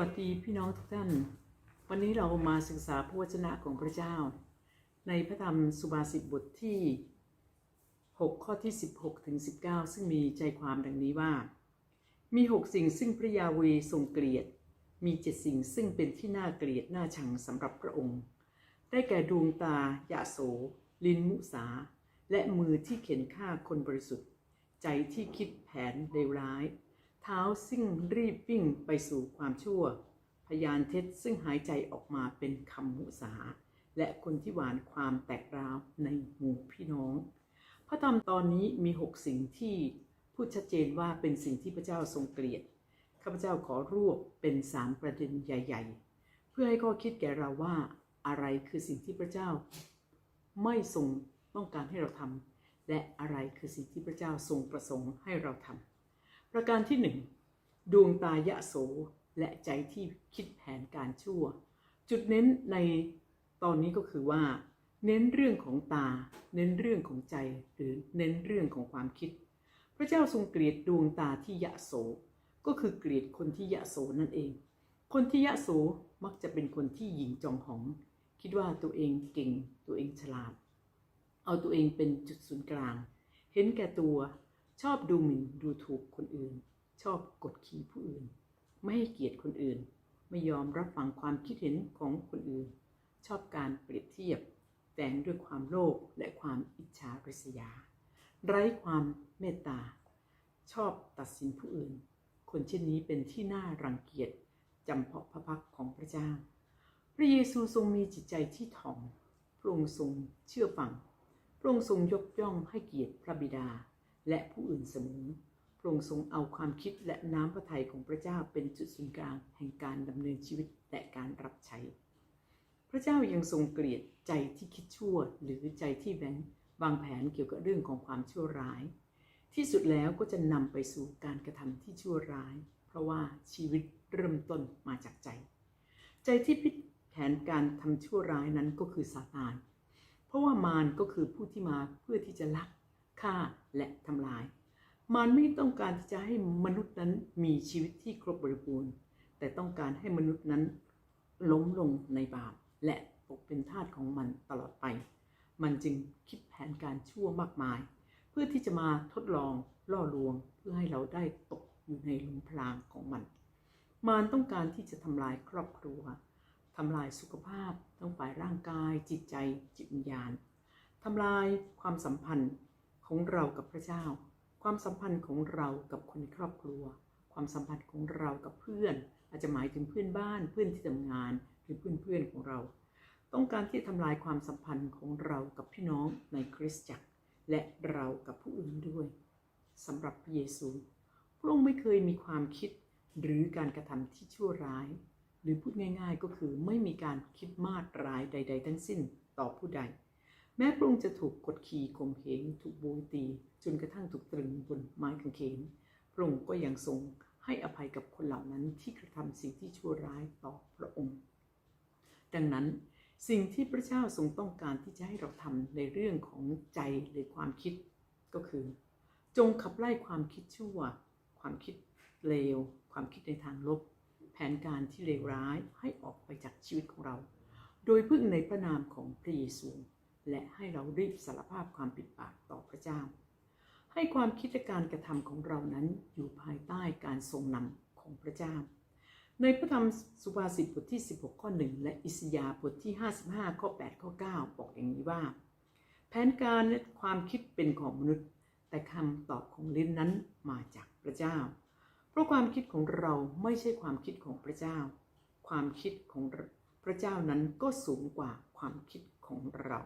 วัสดีพี่น้องทุกท่าน วันนี้เรามาศึกษาพระวจนะของพระเจ้า ในพระธรรมสุภาษิตบทที่ 6 ข้อที่ 16ถึง19 ซึ่งมีใจความดังนี้ว่า มีหกสิ่งซึ่งพระยาเวทรงเกลียด มีเจ็ดสิ่งซึ่งเป็นที่น่าเกลียดน่าชังสำหรับพระองค์ ได้แก่ดวงตายะโส ลิ้นมุสา และมือที่เข็นฆ่าคนบริสุทธิ์ ใจที่คิดแผนเลวร้าย เท้าซึ่งรีบวิ่งไปสู่ความชั่ว พยานเท็จซึ่งหายใจออกมาเป็นคำมุสา และคนที่หวานความแตกร้าวในหมู่พี่น้อง พระธรรมตอนนี้มีหกสิ่งที่พูดชัดเจนว่าเป็นสิ่งที่พระเจ้าทรงเกลียดข้าพเจ้าขอรวบเป็นสามประเด็นใหญ่ ๆ เพื่อให้ข้อคิดแก่เราว่าอะไรคือสิ่งที่พระเจ้า ไม่ทรงต้องการให้เราทำและอะไรคือสิ่งที่พระเจ้าทรงประสงค์ให้เราทำ ประการที่หนึ่งดวงตายะโสและใจที่คิดแผนการชั่ว จุดเน้นในตอนนี้ก็คือว่า เน้นเรื่องของตา เน้นเรื่องของใจ หรือเน้นเรื่องของความคิด พระเจ้าทรงเกลียดดวงตาที่ยะโส ก็คือเกลียดคนที่ยะโสนั่นเอง คนที่ยะโสมักจะเป็นคนที่หยิ่งจองหอง คิดว่าตัวเองเก่งตัวเองฉลาด เอาตัวเองเป็นจุดศูนย์กลาง เห็นแก่ตัว ชอบดูหมิ่นดูถูกคนอื่น ชอบกดขี่ผู้อื่น ไม่ให้เกียรติคนอื่น ไม่ยอมรับฟังความคิดเห็นของคนอื่น ชอบการเปรียบเทียบแฝงด้วยความโลภและความอิจฉาริษยา ไร้ความเมตตา ชอบตัดสินผู้อื่น คนเช่นนี้เป็นที่น่ารังเกียจจำเพาะพระพักของพระเจ้า พระเยซูทรงมีจิตใจที่ถ่อมพระองค์ทรงเชื่อฟังพระองค์ทรงยกย่องให้เกียรติพระบิดา และผู้อื่นเสมอพระองค์ทรงเอาความคิดและน้ำพระทัยของพระเจ้าเป็นจุดศูนย์กลางแห่งการดำเนินชีวิตและการรับใช้ พระเจ้ายังทรงเกลียดใจที่คิดชั่ว หรือใจที่แบงวางแผนเกี่ยวกับเรื่องของความชั่วร้าย ที่สุดแล้วก็จะนำไปสู่การกระทำที่ชั่วร้าย เพราะว่าชีวิตเริ่มต้นมาจากใจ ใจที่พิดแผนการทำชั่วร้ายนั้นก็คือซาตาน เพราะว่ามารก็คือผู้ที่มาเพื่อที่จะลัก ฆ่าและทำลายมารไม่ต้องการที่จะให้มนุษย์นั้นมีชีวิตที่ครบบริบูรณ์ แต่ต้องการให้มนุษย์นั้นล้มลงในบาปและตกเป็นทาสของมันตลอดไป มันจึงคิดแผนการชั่วมากมาย เพื่อที่จะมาทดลองล่อลวงเพื่อให้เราได้ตกอยู่ในหลุมพรางของมันมารต้องการที่จะทำลายครอบครัวทำลายสุขภาพทั้งฝ่ายร่างกาย จิตใจ จิตวิญญาณทำลายความสัมพันธ์ ของเรากับพระเจ้า ความสัมพันธ์ของเรากับคนในครอบครัว ความสัมพันธ์ของเรากับเพื่อน อาจจะหมายถึงเพื่อนบ้านเพื่อนที่ทำงานหรือเพื่อนๆของเรา ต้องการที่จะทำลายความสัมพันธ์ของเรากับพี่น้องในคริสตจักร และเรากับผู้อื่นด้วยสำหรับพระเยซูพระองค์ไม่เคยมีความคิดหรือการกระทำที่ชั่วร้าย หรือพูดง่าย ๆ ก็คือไม่มีการคิดมาดร้ายใด ๆ ทั้งสิ้นต่อผู้ใด แม้พระองค์จะถูกกดขี่ข่มเหงถูกบยตี จนกระทั่งถูกตรึงบนไม้กางเขนพระองค์ก็ยังทรงให้อภัยกับคนเหล่านั้นที่กระทำสิ่งที่ชั่วร้ายต่อพระองค์ ดังนั้นสิ่งที่พระเจ้าทรงต้องการที่จะให้เราทำในเรื่องของใจหรือความคิดก็คือ จงขับไล่ความคิดชั่ว ความคิดเลว ความคิดในทางลบ แผนการที่เลวร้ายให้ออกไปจากชีวิตของเรา โดยพึ่งในพระนามของพระเยซู และให้เรารีบสารภาพความผิดบาปต่อพระเจ้า ให้ความคิดและการกระทำของเรานั้นอยู่ภายใต้การทรงนำของพระเจ้า ในพระธรรมสุภาษิตบทที่ 16 ข้อ 1 และอิสยาห์บทที่ 55 ข้อ 8 ข้อ 9 บอกอย่างนี้ว่า แผนการและความคิดเป็นของมนุษย์ แต่คำตอบของลิ้นนั้นมาจากพระเจ้า เพราะความคิดของเราไม่ใช่ความคิดของพระเจ้า ความคิดของพระเจ้านั้นก็สูงกว่าความคิดของเรา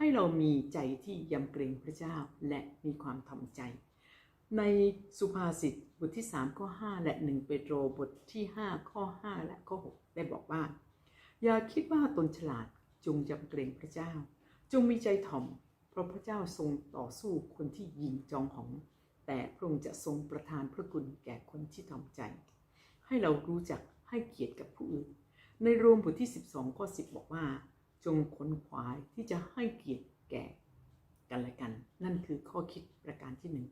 ให้เรามีใจที่ยำเกรงพระเจ้าและมีความทำใจ ในสุภาษิตบทที่3ข้อ5และ 1 เปโตรบทที่ 5 ข้อ 5 และข้อ 6 ได้บอกว่า อย่าคิดว่าตนฉลาดจงยำเกรงพระเจ้า จงมีใจถ่อม เพราะพระเจ้าทรงต่อสู้คนที่ยิงจองหอง แต่พระองค์จะทรงประทานพระคุณแก่คนที่ถ่อมใจ ให้เรารู้จักให้เกียรติกับผู้อื่น ในโรมบทที่ 12ข้อ10 บอกว่า จงขนขวายที่จะให้เกียรติแก่กันและกัน นั่นคือข้อคิดประการที่หนึ่ง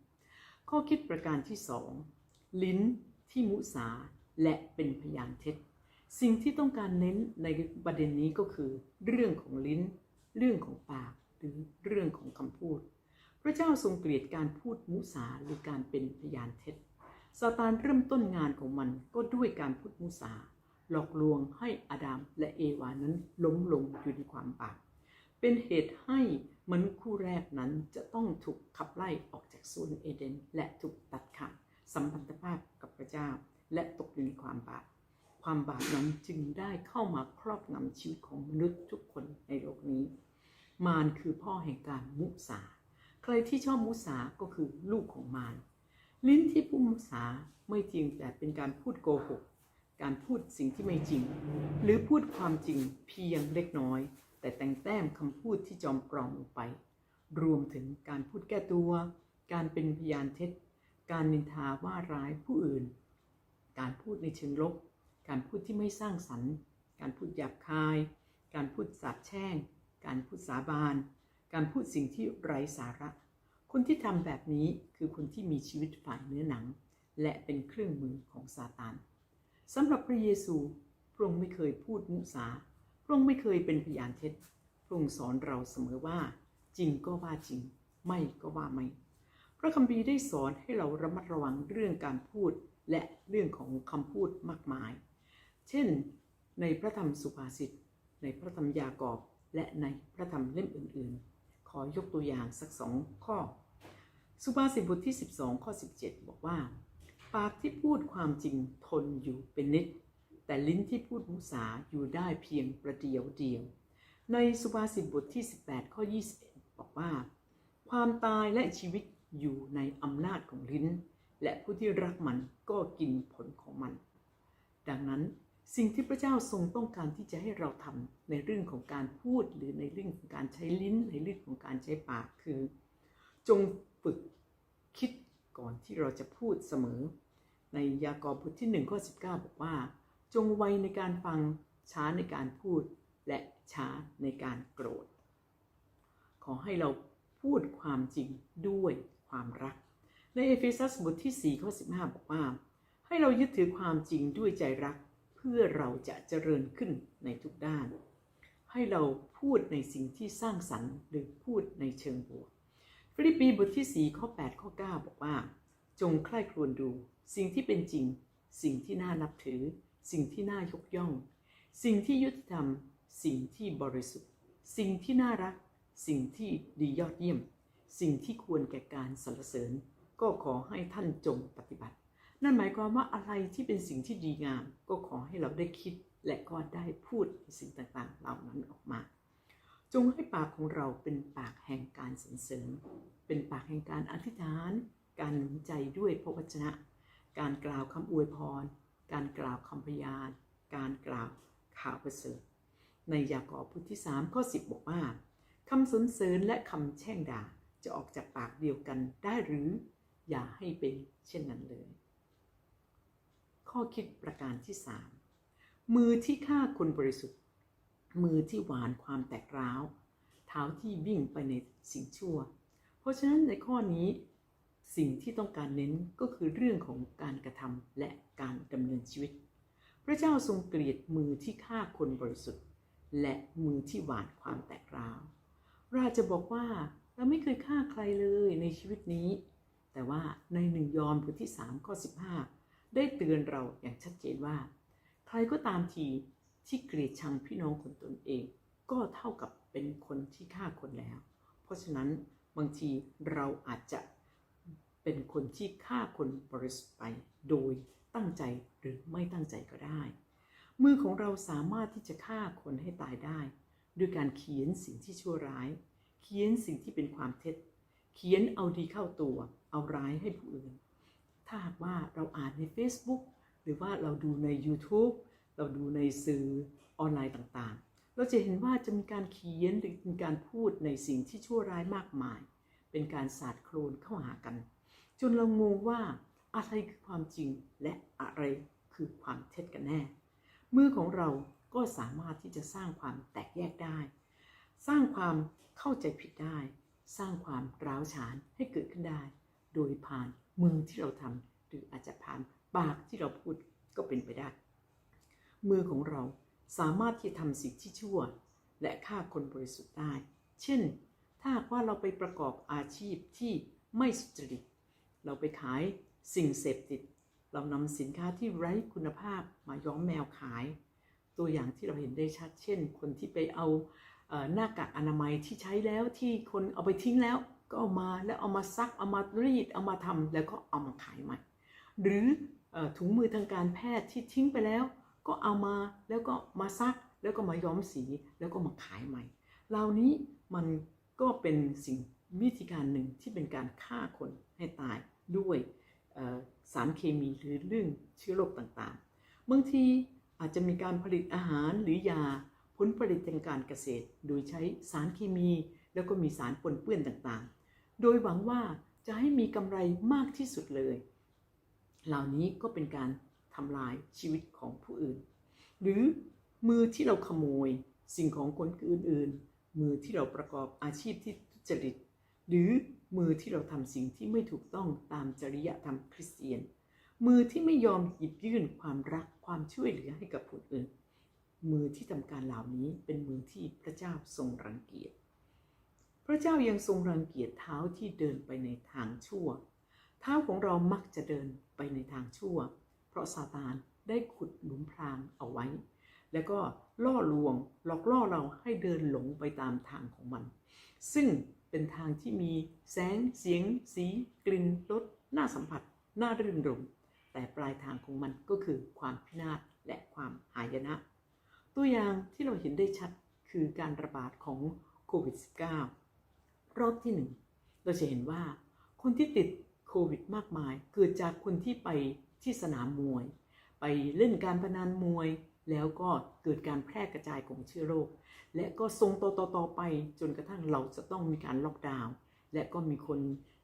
ข้อคิดประการที่สองลิ้นที่มุสาและเป็นพยานเท็จ สิ่งที่ต้องการเน้นในประเด็นนี้ก็คือ เรื่องของลิ้น เรื่องของปากหรือเรื่องของคำพูด พระเจ้าทรงเกลียดการพูดมุสาหรือการเป็นพยานเท็จซาตานเริ่มต้นงานของมันก็ด้วยการพูดมุสา หลอกลวงให้อาดัมและเอวานั้นล้มลงอยู่ในความบาปเป็นเหตุให้มนุษย์คู่แรกนั้นจะต้องถูกขับไล่ออกจากสวนเอเดน และถูกตัดขาดสัมพันธภาพกับพระเจ้า และตกอยู่ในความบาปความบาปนั้นจึงได้เข้ามาครอบงำชีวิตของมนุษย์ทุกคนในโลกนี้ มารคือพ่อแห่งการมุสา ใครที่ชอบมุสาก็คือลูกของมารลิ้นที่พูดมุสาไม่จริงแต่เป็นการพูดโกหก การพูดสิ่งที่ไม่จริง หรือพูดความจริงเพียงเล็กน้อย แต่แต่งแต้มคำพูดที่จอมปลอมลงไป รวมถึงการพูดแก้ตัว การเป็นพยานเท็จ การนินทาว่าร้ายผู้อื่น การพูดในเชิงลบ การพูดที่ไม่สร้างสรรค์ การพูดหยาบคาย การพูดสาบแช่ง การพูดสาบาน การพูดสิ่งที่ไร้สาระ คนที่ทำแบบนี้คือคนที่มีชีวิตฝ่ายเนื้อหนัง และเป็นเครื่องมือของซาตาน สำหรับพระเยซู พระองค์ไม่เคยพูดมุสา พระองค์ไม่เคยเป็นพยานเท็จ พระองค์สอนเราเสมอว่า จริงก็ว่าจริง ไม่ก็ว่าไม่ พระคัมภีร์ได้สอนให้เราระมัดระวังเรื่องการพูดและเรื่องของคำพูดมากมาย เช่น ในพระธรรมสุภาษิต ในพระธรรมยากอบและในพระธรรมเล่มอื่น ๆ ขอยกตัวอย่างสักสองข้อ สุภาษิตบทที่ 12 ข้อ 17 บอกว่า ปากที่พูดความจริงทนอยู่เป็นนิด แต่ลิ้นที่พูดมุสาอยู่ได้เพียงประเดียวเดียว ในสุภาษิตบทที่ 18 ข้อ 21 บอกว่า ความตายและชีวิตอยู่ในอำนาจของลิ้น และผู้ที่รักมันก็กินผลของมัน ดังนั้นสิ่งที่พระเจ้าทรงต้องการที่จะให้เราทำในเรื่องของการพูดหรือในเรื่องของการใช้ลิ้นในเรื่องของการใช้ปากคือ จงฝึกคิดก่อนที่เราจะพูดเสมอ ในยากอบบทที่1ข้อ19 บอกว่า จงไวในการฟังช้าในการพูดและช้าในการโกรธ ขอให้เราพูดความจริงด้วยความรัก ในเอเฟซัสบทที่4ข้อ15 บอกว่า ให้เรายึดถือความจริงด้วยใจรัก เพื่อเราจะเจริญขึ้นในทุกด้าน ให้เราพูดในสิ่งที่สร้างสรรค์หรือพูดในเชิงบวก ฟิลิปปีบทที่4ข้อ8ข้อ9 บอกว่า จงใคร่ครวญดู สิ่งที่เป็นจริง สิ่งที่น่านับถือ สิ่งที่น่ายกย่อง สิ่งที่ยุติธรรม สิ่งที่บริสุทธิ์ สิ่งที่น่ารัก สิ่งที่ดียอดเยี่ยม สิ่งที่ควรแก่การสรรเสริญ ก็ขอให้ท่านจงปฏิบัติ นั่นหมายความว่าอะไรที่เป็นสิ่งที่ดีงาม ก็ขอให้เราได้คิดและก็ได้พูดในสิ่งต่างๆ เหล่านั้นออกมา จงให้ปากของเราเป็นปากแห่งการสรรเสริญ เป็นปากแห่งการอธิษฐาน การหนุนใจด้วยพระวจนะ การกล่าวคำอวยพร การกล่าวคำพยาน การกล่าวข่าวประเสริฐ ในยากอบบทที่3ข้อ10 บอกว่าคำสรรเสริญและคำแช่งด่าจะออกจากปากเดียวกันได้หรือ อย่าให้เป็นเช่นนั้นเลย ข้อคิดประการที่ 3 มือที่ฆ่าคนบริสุทธิ์ มือที่หวานความแตกร้าว เท้าที่วิ่งไปในสิ่งชั่ว เพราะฉะนั้นในข้อนี้ สิ่งที่ต้องการเน้นก็คือเรื่องของการกระทำและการดำเนินชีวิต พระเจ้าทรงเกลียดมือที่ฆ่าคนบริสุทธิ์ และมือที่หวานความแตกร้าวเราจจะบอกว่าเราไม่เคยฆ่าใครเลยในชีวิตนี้ แต่ว่าในหนึ่งยอห์นบทที่3ข้อ15 ได้เตือนเราอย่างชัดเจนว่า ใครก็ตามทีที่เกลียดชังพี่น้องคนตนเอง ก็เท่ากับเป็นคนที่ฆ่าคนแล้ว เพราะฉะนั้นบางทีเราอาจจะ เป็นคนที่ฆ่าคนบริสุทธิ์ไป โดยตั้งใจหรือไม่ตั้งใจก็ได้ มือของเราสามารถที่จะฆ่าคนให้ตายได้ ด้วยการเขียนสิ่งที่ชั่วร้าย เขียนสิ่งที่เป็นความเท็จ เขียนเอาดีเข้าตัว เอาร้ายให้ผู้อื่น ถ้าหากว่าเราอ่านใน Facebook หรือว่าเราดูใน YouTube เราดูในสื่อออนไลน์ต่างๆ เราจะเห็นว่าจะมีการเขียนหรือมีการพูดในสิ่งที่ชั่วร้ายมากมาย เป็นการสาดโคลนเข้าหากัน จนเรางงว่าอะไรคือความจริงและอะไรคือความเท็จกันแน่ มือของเราก็สามารถที่จะสร้างความแตกแยกได้ สร้างความเข้าใจผิดได้ สร้างความร้าวฉานให้เกิดขึ้นได้ โดยผ่านมือที่เราทำหรืออาจจะผ่านปากที่เราพูดก็เป็นไปได้ มือของเราสามารถที่จะทำสิ่งที่ชั่ว และฆ่าคนบริสุทธิ์ได้ เช่น ถ้าว่าเราไปประกอบอาชีพที่ไม่สุจริต เราไปขายสิ่งเสพติด เรานำสินค้าที่ไร้คุณภาพมาย้อมแมวขาย ตัวอย่างที่เราเห็นได้ชัด เช่น คนที่ไปเอาเอหน้ากากอนามัยที่ใช้แล้วที่คนเอาไปทิ้งแล้วก็เอามาแล้วเอามาซักเอามารีดเอามาทำแล้วก็เอามาขายใหม่ หรืออถุงมือทางการแพทย์ที่ทิ้งไปแล้ว ก็เอามาแล้วก็มาซักแล้วก็มาย้อมสีแล้วก็มาขายใหม่ เหล่านี้มันก็เป็นสิ่งวิธีการหนึ่งที่เป็นการฆ่าคนให้ตาย ด้วยสารเคมีหรือเรื่องเชื้อโรคต่างๆ บางทีอาจจะมีการผลิตอาหารหรือยาผลผลิตทางการเกษตร โดยใช้สารเคมี แล้วก็มีสารปนเปื้อนต่างๆ โดยหวังว่าจะให้มีกำไรมากที่สุดเลย เหล่านี้ก็เป็นการทำลายชีวิตของผู้อื่น หรือมือที่เราขโมยสิ่งของคนอื่นๆ มือที่เราประกอบอาชีพที่ทุจริต หรือมือที่เราทำสิ่งที่ไม่ถูกต้องตามจริยธรรมคริสเตียน มือที่ไม่ยอมหยิบยื่นความรักความช่วยเหลือให้กับผู้อื่น มือที่ทำการเหล่านี้เป็นมือที่พระเจ้าทรงรังเกียจ พระเจ้ายังทรงรังเกียจเท้าที่เดินไปในทางชั่ว เท้าของเรามักจะเดินไปในทางชั่ว เพราะซาตานได้ขุดหลุมพรางเอาไว้ แล้วก็ล่อลวงหลอกล่อเราให้เดินหลงไปตามทางของมัน ซึ่ง เป็นทางที่มีแสงเสียง สี กลิ่นรสน่าสัมผัส น่ารื่นรมแต่ปลายทางของมันก็คือความพินาศและความหายนะ ตัวอย่างที่เราเห็นได้ชัดคือการระบาดของโควิด -19 รอบที่หนึ่งเราจะเห็นว่า คนที่ติดโควิดมากมาย เกิดจากคนที่ไปที่สนามมวย ไปเล่นการพนันมวย แล้วก็เกิดการแพร่กระจายของเชื้อโรค และก็ทรงต่อต่อๆไปจนกระทั่งเราจะต้องมีการล็อกดาวน์และก็มีคน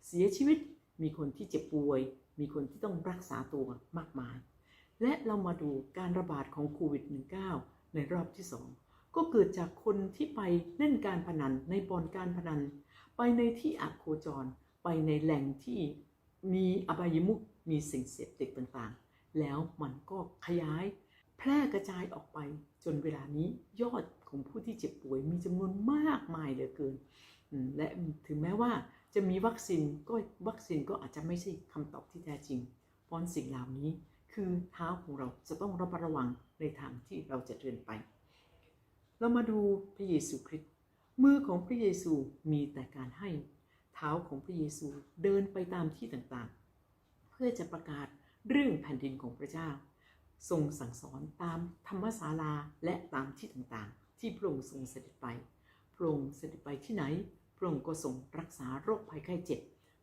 เสียชีวิต มีคนที่เจ็บป่วย มีคนที่ต้องรักษาตัวมากมาย และเรามาดูการระบาดของโควิด -19 ในรอบที่ 2 ก็เกิดจากคนที่ไปเล่นการพนันในบอนการพนัน ไปในที่อักโคจร ไปในแหล่งที่มีอบายมุขมีสิ่งเสพติดต่างๆ แล้วมันก็ขยาย แพร่กระจายออกไป จนเวลานี้ยอดของผู้ที่เจ็บป่วยมีจำนวนมากมายเหลือเกิน และถึงแม้ว่าจะมีวัคซีนก็วัคซีนก็อาจจะไม่ใช่คำตอบที่แท้จริง เพราะสิ่งเหล่านี้คือเท้าของเราจะต้องระมัดระวังในทางที่เราจะเดินไป เรามาดูพระเยซูคริสต์มือของพระเยซูมีแต่การให้ เท้าของพระเยซูเดินไปตามที่ต่างๆ เพื่อจะประกาศเรื่องแผ่นดินของพระเจ้า ทรงสั่งสอนตามธรรมศาลาและตามที่ต่างๆ ที่พระองค์ทรงเสด็จไป พระองค์เสด็จไปที่ไหน พระองค์ก็ทรงรักษาโรคภัยไข้เจ็บ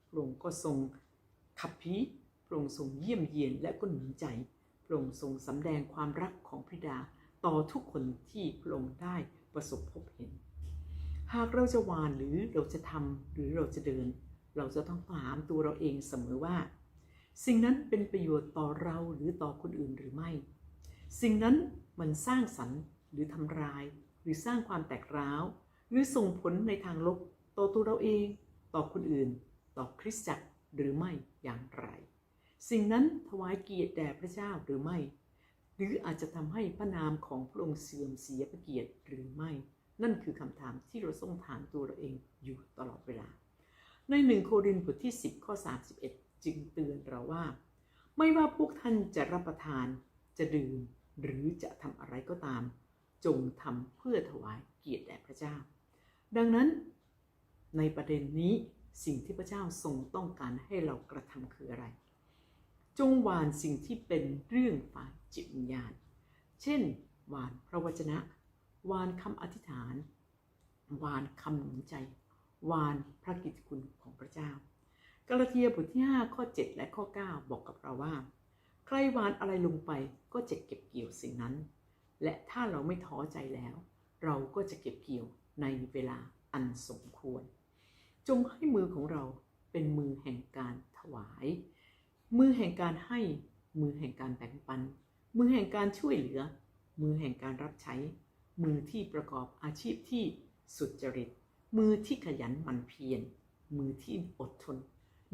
พระองค์ก็ทรงขับผีพระองค์ทรงเยี่ยมเยียนและก็หนุนใจ พระองค์ทรงสำแดงความรักของพระบิดาต่อทุกคนที่พระองค์ได้ประสบพบเห็น หากเราจะวานหรือเราจะทำหรือเราจะเดิน เราจะต้องถามตัวเราเองเสมอว่า สิ่งนั้นเป็นประโยชน์ต่อเราหรือต่อคนอื่นหรือไม่ สิ่งนั้นมันสร้างสรรค์หรือทำลาย หรือสร้างความแตกร้าว หรือส่งผลในทางลบต่อตัวเราเอง ต่อคนอื่น ต่อคริสตจักรหรือไม่อย่างไร สิ่งนั้นถวายเกียรติแด่พระเจ้าหรือไม่ หรืออาจจะทำให้พระนามของพระองค์เสื่อมเสียพระเกียรติหรือไม่ นั่นคือคำถามที่เราต้องถามตัวเราเองอยู่ตลอดเวลา ในหนึ่งโครินธ์บทที่ 10 ข้อ 31 จึงเตือนเราว่า ไม่ว่าพวกท่านจะรับประทาน จะดื่ม หรือจะทำอะไรก็ตาม จงทำเพื่อถวายเกียรติแด่พระเจ้า ดังนั้น ในประเด็นนี้สิ่งที่พระเจ้าทรงต้องการให้เรากระทำคืออะไร จงหวานสิ่งที่เป็นเรื่องฝ่ายจิตวิญญาณ เช่น หวานพระวจนะ หวานคำอธิษฐาน หวานคำหนุนใจ หวานพระกิตติคุณของพระเจ้า กาลาเทียบทที่ 5 ข้อ 7 และข้อ 9 บอกกับเราว่า ใครหวานอะไรลงไปก็จะเก็บเกี่ยวสิ่งนั้น และถ้าเราไม่ท้อใจแล้ว เราก็จะเก็บเกี่ยวในเวลาอันสมควร จงให้มือของเราเป็นมือแห่งการถวาย มือแห่งการให้ มือแห่งการแบ่งปัน มือแห่งการช่วยเหลือ มือแห่งการรับใช้ มือที่ประกอบอาชีพที่สุจริต มือที่ขยันหมั่นเพียร มือที่อดทน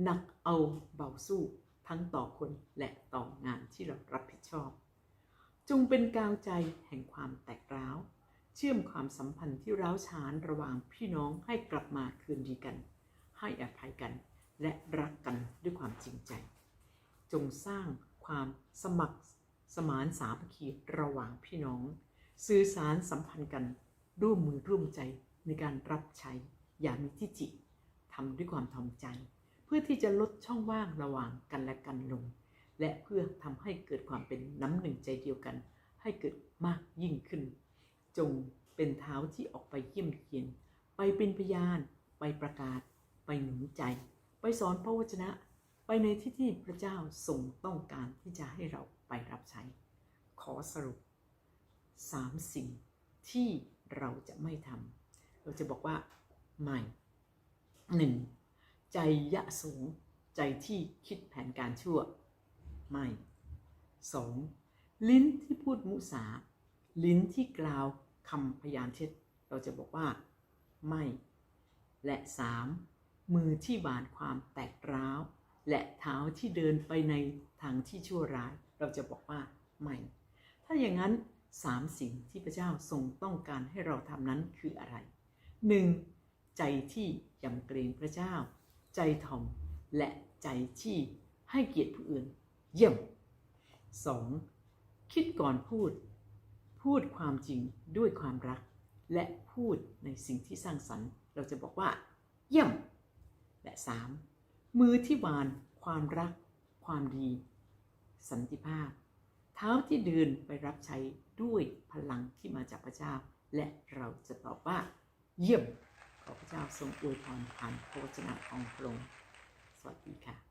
หนักเอาเบาสู้ทั้งต่อคนและต่องานที่เรารับผิดชอบ จงเป็นกาวใจแห่งความแตกร้าว เชื่อมความสัมพันธ์ที่ร้าวฉานระหว่างพี่น้องให้กลับมาคืนดีกัน ให้อภัยกันและรักกันด้วยความจริงใจ จงสร้างความสมัครสมานสามัคคีระหว่างพี่น้อง สื่อสารสัมพันธ์กัน ร่วมมือร่วมใจในการรับใช้ อย่ามีที่จิทำด้วยความทอมใจ เพื่อที่จะลดช่องว่างระหว่างกันและกันลง และเพื่อทำให้เกิดความเป็นน้ำหนึ่งใจเดียวกัน ให้เกิดมากยิ่งขึ้น จงเป็นเท้าที่ออกไปเยี่ยมเยียน ไปเป็นพยาน ไปประกาศ ไปหนุนใจ ไปสอนพระวจนะ ไปในที่ที่พระเจ้าทรงต้องการที่จะให้เราไปรับใช้ ขอสรุปสามสิ่งที่เราจะไม่ทำ เราจะบอกว่าไม่หนึ่ง ใจยะสูง ใจที่คิดแผนการชั่ว ไม่สองลิ้นที่พูดมุสา ลิ้นที่กล่าวคำพยานเท็จ เราจะบอกว่า ไม่ และสามมือที่หวานความแตกร้าว และเท้าที่เดินไปในทางที่ชั่วร้าย เราจะบอกว่า ไม่ ถ้าอย่างนั้นสามสิ่งที่พระเจ้าทรงต้องการให้เราทำนั้นคืออะไรหนึ่งใจที่ยำเกรงพระเจ้า ใจถ่อม และใจที่ให้เกียรติผู้อื่น เยี่ยมสองคิดก่อนพูด พูดความจริงด้วยความรัก และพูดในสิ่งที่สร้างสรรค์ เราจะบอกว่า เยี่ยม และสามมือที่วาน ความรัก ความดี สันติภาพ เท้าที่เดินไปรับใช้ด้วยพลังที่มาจากพระเจ้า และเราจะตอบว่า เยี่ยม ขอพระเจ้าทรงอวยพรผ่านพระวจนะของพระองค์สวัสดีค่ะ